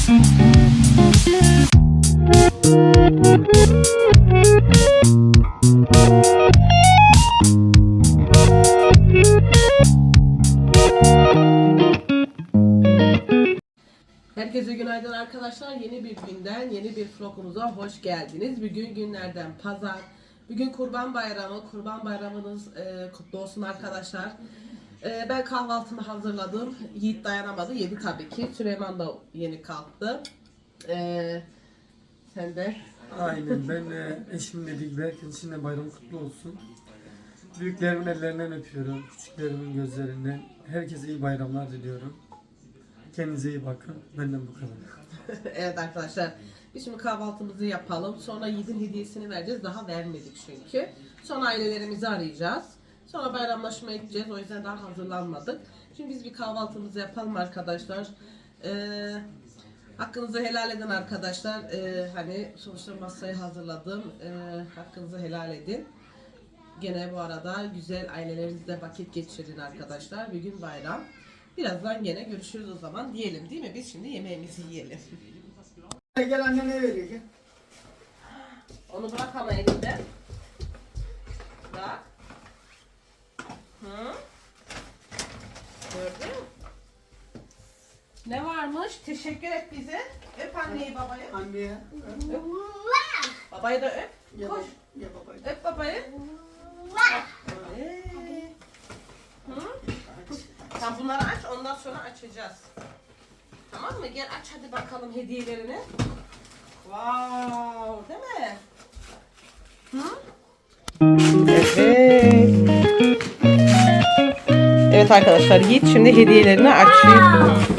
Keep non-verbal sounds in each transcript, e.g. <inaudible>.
Herkese günaydın arkadaşlar. Yeni bir günden, yeni bir vlogumuza hoş geldiniz. Bugün günlerden pazar. Bugün Kurban Bayramı. Kurban Bayramınız e, kutlu olsun arkadaşlar. E, ben kahvaltımı hazırladım. Yiğit dayanamadı. Yedi tabii ki. Süleyman da yeni kalktı. E, sen de. Aynen ben e, eşimle birlikte herkes için de bayram kutlu olsun. Büyüklerimin ellerinden öpüyorum, küçüklerimin gözlerinden. Herkese iyi bayramlar diliyorum. Kendinize iyi bakın. Benden bu kadar. <laughs> evet arkadaşlar. Biz şimdi kahvaltımızı yapalım. Sonra Yiğit'in hediyesini vereceğiz. Daha vermedik çünkü. Sonra ailelerimizi arayacağız. Sonra bayramlaşmaya gideceğiz. O yüzden daha hazırlanmadık. Şimdi biz bir kahvaltımızı yapalım arkadaşlar. Ee, hakkınızı helal edin arkadaşlar. Ee, hani sonuçta masayı hazırladım. Ee, hakkınızı helal edin. Gene bu arada güzel ailelerinizle vakit geçirin arkadaşlar. Bir gün bayram. Birazdan gene görüşürüz o zaman diyelim değil mi? Biz şimdi yemeğimizi yiyelim. Gel annene veriyor gel. Onu bırak ama elinde. Bırak. Hı? Gördün mü? Ne varmış? Teşekkür et bize. Öp anneyi babayı. Anneye. Öp. Babayı da öp. Ya, Koş. ya babayı. Öp babayı. Ee. Hı? Sen bunları aç ondan sonra açacağız. Tamam mı? Gel aç hadi bakalım hediyelerini. Wow, değil mi? Hı? Evet. Evet arkadaşlar Yiğit şimdi hediyelerini açıyor.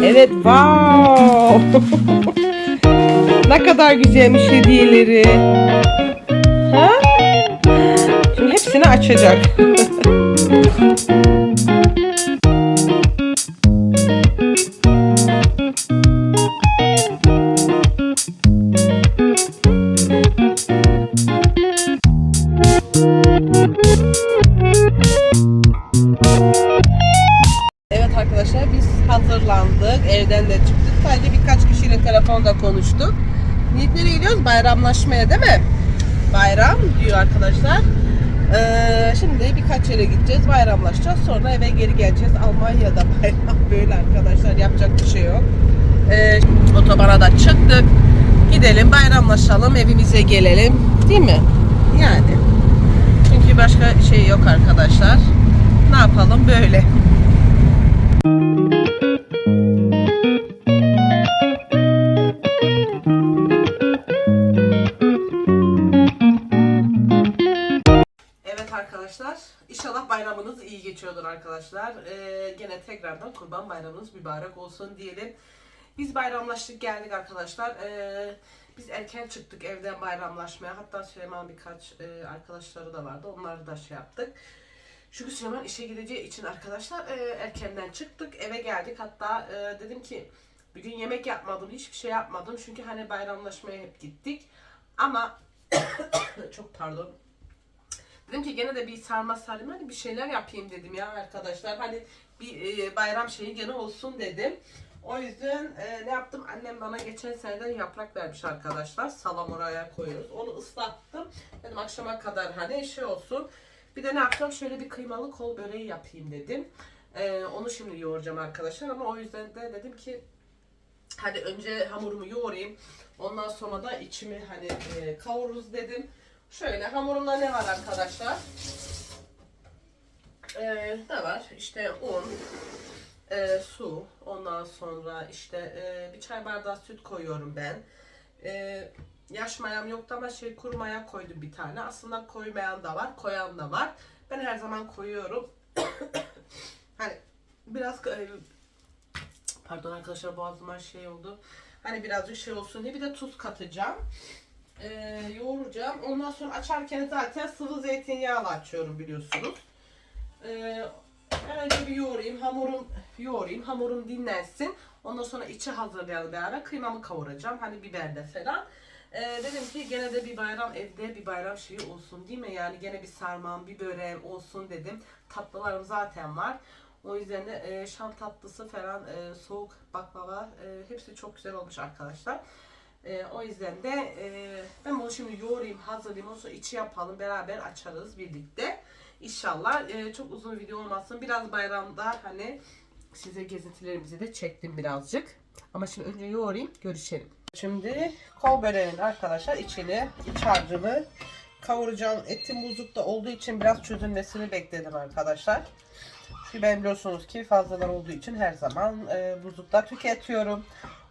Evet wow. <laughs> ne kadar güzelmiş hediyeleri. Ha? Şimdi hepsini açacak. <laughs> Bayramlaşmaya değil mi? Bayram diyor arkadaşlar. Ee, şimdi birkaç yere gideceğiz. Bayramlaşacağız. Sonra eve geri geleceğiz. Almanya'da <laughs> bayram böyle arkadaşlar. Yapacak bir şey yok. Ee, otobana da çıktık. Gidelim bayramlaşalım. Evimize gelelim. Değil mi? Yani. Çünkü başka şey yok arkadaşlar. Ne yapalım böyle. İnşallah bayramınız iyi geçiyordur arkadaşlar. Ee, gene tekrardan Kurban Bayramınız mübarek olsun diyelim. Biz bayramlaştık geldik arkadaşlar. Ee, biz erken çıktık evden bayramlaşmaya. Hatta Süleyman birkaç e, arkadaşları da vardı. Onları da şey yaptık. Çünkü Süleyman işe gideceği için arkadaşlar e, erkenden çıktık. Eve geldik. Hatta e, dedim ki bugün yemek yapmadım. Hiçbir şey yapmadım. Çünkü hani bayramlaşmaya hep gittik. Ama <coughs> çok pardon. Dedim ki gene de bir sarma sarayım hani bir şeyler yapayım dedim ya arkadaşlar. Hani bir e, bayram şeyi gene olsun dedim. O yüzden e, ne yaptım? Annem bana geçen seneden yaprak vermiş arkadaşlar. Salam oraya koyuyoruz. Onu ıslattım. Dedim akşama kadar hani şey olsun. Bir de ne yapacağım? Şöyle bir kıymalı kol böreği yapayım dedim. E, onu şimdi yoğuracağım arkadaşlar ama o yüzden de dedim ki hadi önce hamurumu yoğurayım. Ondan sonra da içimi hani e, kavururuz dedim. Şöyle hamurumda ne var arkadaşlar? Ee, ne var? İşte un, e, su, ondan sonra işte e, bir çay bardağı süt koyuyorum ben. E, yaş mayam yoktu ama şey kuru maya koydum bir tane. Aslında koymayan da var, koyan da var. Ben her zaman koyuyorum. <coughs> hani biraz e, pardon arkadaşlar boğazıma şey oldu. Hani birazcık şey olsun diye bir de tuz katacağım e, yoğuracağım. Ondan sonra açarken zaten sıvı zeytinyağlı açıyorum biliyorsunuz. E, ben önce bir yoğurayım. Hamurum yoğurayım. Hamurum dinlensin. Ondan sonra içi hazırlayalım beraber. Kıymamı kavuracağım. Hani biberle falan. Ee, dedim ki gene de bir bayram evde bir bayram şeyi olsun değil mi? Yani gene bir sarmam, bir böreğim olsun dedim. Tatlılarım zaten var. O yüzden de e, şam tatlısı falan, e, soğuk baklava e, hepsi çok güzel olmuş arkadaşlar. E, o yüzden de e, ben bunu şimdi yoğurayım, hazırlayayım. Ondan içi yapalım, beraber açarız birlikte. İnşallah e, çok uzun video olmasın. Biraz bayramda hani size gezintilerimizi de çektim birazcık. Ama şimdi önce yoğurayım, görüşelim. Şimdi kol böreğinin arkadaşlar içini, iç harcını kavuracağım. Etim buzlukta olduğu için biraz çözülmesini bekledim arkadaşlar. Ben biliyorsunuz ki fazladan olduğu için her zaman e, buzlukta tüketiyorum.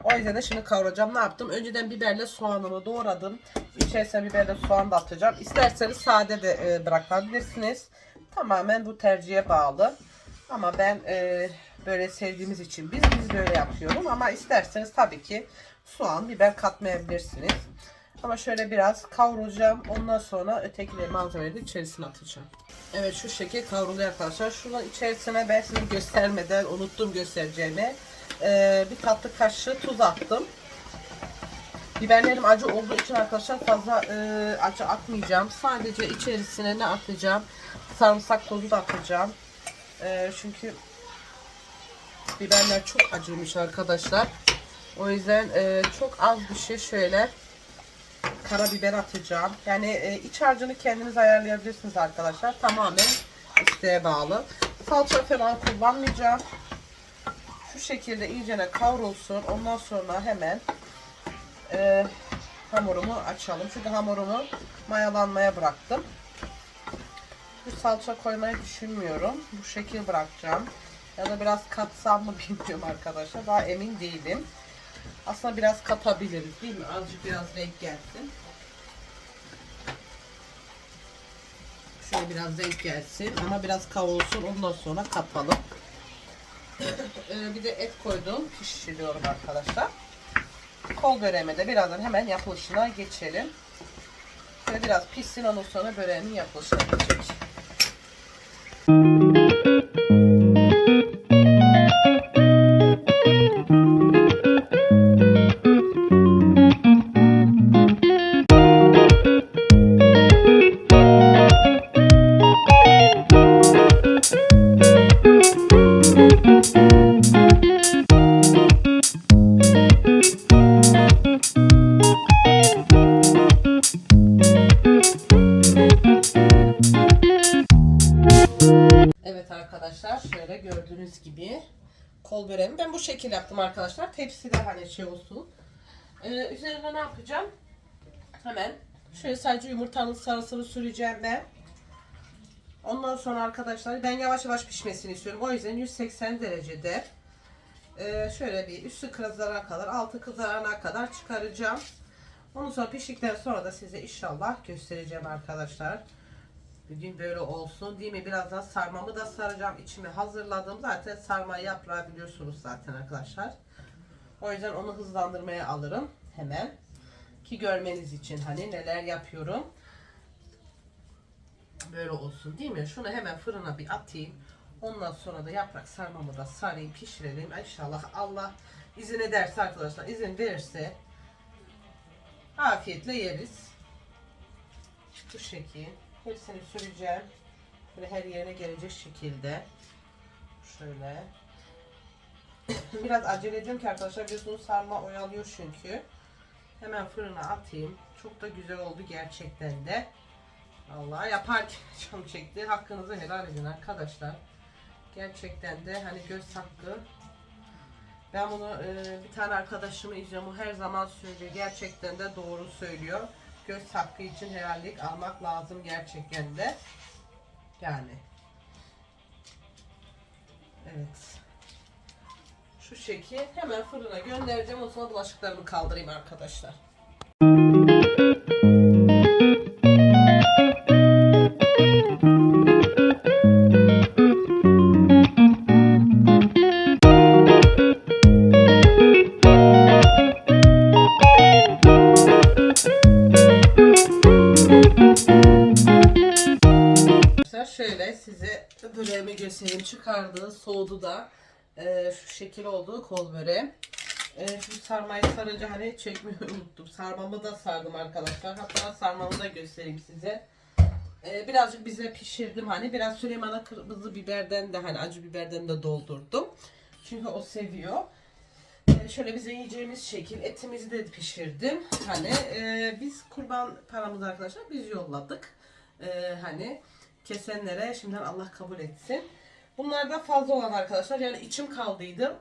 O yüzden de şimdi kavuracağım. Ne yaptım? Önceden biberle soğanımı doğradım. İçerisine biberle soğan da atacağım. İsterseniz sade de e, bırakabilirsiniz. Tamamen bu tercihe bağlı. Ama ben e, böyle sevdiğimiz için biz biz böyle yapıyorum. Ama isterseniz tabii ki soğan, biber katmayabilirsiniz. Ama şöyle biraz kavuracağım. Ondan sonra öteki malzemeleri de içerisine atacağım. Evet şu şekil kavruluyor arkadaşlar. Şunun içerisine ben size göstermeden unuttum göstereceğimi. Ee, bir tatlı kaşığı tuz attım. Biberlerim acı olduğu için arkadaşlar fazla e, acı atmayacağım. Sadece içerisine ne atacağım? Sarımsak tozu da atacağım. E, çünkü biberler çok acıymış arkadaşlar. O yüzden e, çok az bir şey şöyle karabiber atacağım. Yani e, iç harcını kendiniz ayarlayabilirsiniz arkadaşlar. Tamamen isteğe bağlı. Salça falan kullanmayacağım. Şu şekilde iyicene kavrulsun. Ondan sonra hemen e, hamurumu açalım. Çünkü hamurumu mayalanmaya bıraktım. Bu salça koymayı düşünmüyorum. Bu şekil bırakacağım. Ya da biraz katsam mı <laughs> bilmiyorum arkadaşlar. Daha emin değilim. Aslında biraz katabiliriz değil mi? Azıcık biraz renk gelsin. Şöyle biraz renk gelsin ama biraz kavrulsun ondan sonra katalım. Ee, bir de et koydum. Pişiriyorum arkadaşlar. Kol böreğime de birazdan hemen yapılışına geçelim. Şöyle biraz pişsin ondan sonra böreğimin yapılışına geçecek. Şöyle gördüğünüz gibi kol böreğimi ben bu şekil yaptım arkadaşlar. Tepside hani şey olsun. Ee, üzerine ne yapacağım? Hemen şöyle sadece yumurtanın sarısını süreceğim ben. Ondan sonra arkadaşlar ben yavaş yavaş pişmesini istiyorum. O yüzden 180 derecede ee, şöyle bir üstü kızarana kadar altı kızarana kadar çıkaracağım. Ondan sonra piştikten sonra da size inşallah göstereceğim arkadaşlar. Bugün böyle olsun değil mi? Birazdan sarmamı da saracağım. İçimi hazırladım. Zaten sarma yaprağı biliyorsunuz zaten arkadaşlar. O yüzden onu hızlandırmaya alırım hemen. Ki görmeniz için hani neler yapıyorum. Böyle olsun değil mi? Şunu hemen fırına bir atayım. Ondan sonra da yaprak sarmamı da sarayım, pişirelim. İnşallah Allah izin ederse arkadaşlar, izin verirse afiyetle yeriz. Bu şekil. Hepsini süreceğim. Böyle her yerine gelecek şekilde. Şöyle. Biraz acele ediyorum ki arkadaşlar biliyorsunuz sarma oyalıyor çünkü. Hemen fırına atayım. Çok da güzel oldu gerçekten de. Allah yaparken <laughs> canım çekti. Hakkınızı helal edin arkadaşlar. Gerçekten de hani göz hakkı. Ben bunu e, bir tane arkadaşımı izliyorum. O her zaman söylüyor. Gerçekten de doğru söylüyor. Göz hakkı için helallik almak lazım gerçekten de. Yani. Evet. Şu şekil hemen fırına göndereceğim. O sonra bulaşıklarımı kaldırayım arkadaşlar. Size böreğimi göstereyim. Çıkardı, soğudu da. Ee, şu şekil oldu kol böreği. Ee, şu sarmayı sarınca hani çekmeyi <laughs> unuttum. Sarmamı da sardım arkadaşlar. Hatta sarmamı da göstereyim size. Ee, birazcık bize pişirdim hani. Biraz Süleyman'a kırmızı biberden de hani acı biberden de doldurdum. Çünkü o seviyor. Ee, şöyle bize yiyeceğimiz şekil etimizi de pişirdim. Hani e, biz kurban paramızı arkadaşlar biz yolladık. Ee, hani kesenlere şimdiden Allah kabul etsin. Bunlar da fazla olan arkadaşlar yani içim kaldıydı.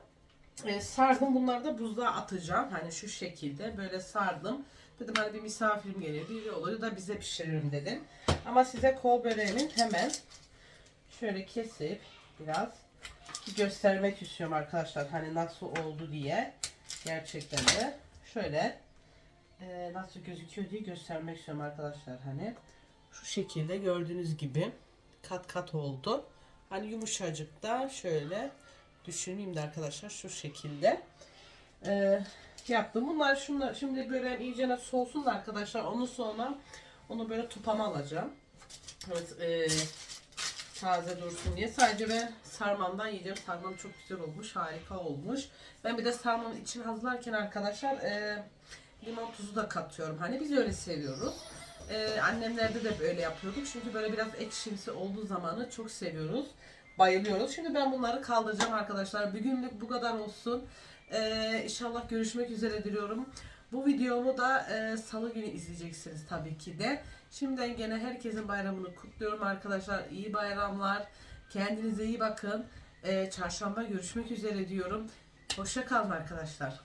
Ee, sardım bunları da buzluğa atacağım. Hani şu şekilde böyle sardım. Dedim hani bir misafirim geliyor biri oluyor da bize pişiririm dedim. Ama size kol böreğimin hemen şöyle kesip biraz göstermek istiyorum arkadaşlar. Hani nasıl oldu diye. Gerçekten de şöyle e, nasıl gözüküyor diye göstermek istiyorum arkadaşlar. Hani şu şekilde gördüğünüz gibi kat kat oldu. Hani yumuşacık da şöyle düşüneyim de arkadaşlar şu şekilde e, yaptım. Bunlar şunlar şimdi böyle iyice soğusun da arkadaşlar. Onu sonra onu böyle tupama alacağım. Evet, e, taze dursun diye. Sadece ben sarmamdan yiyeceğim. Sarmam çok güzel olmuş. Harika olmuş. Ben bir de sarmamın için hazırlarken arkadaşlar e, limon tuzu da katıyorum. Hani biz öyle seviyoruz. E, annemlerde de böyle yapıyorduk. Çünkü böyle biraz ekşimsi olduğu zamanı çok seviyoruz. Bayılıyoruz. Şimdi ben bunları kaldıracağım arkadaşlar. Bugünlük bu kadar olsun. E, inşallah görüşmek üzere diliyorum. Bu videomu da e, salı günü izleyeceksiniz tabii ki de. Şimdiden gene herkesin bayramını kutluyorum arkadaşlar. İyi bayramlar. Kendinize iyi bakın. E, çarşamba görüşmek üzere diyorum. Hoşça kalın arkadaşlar.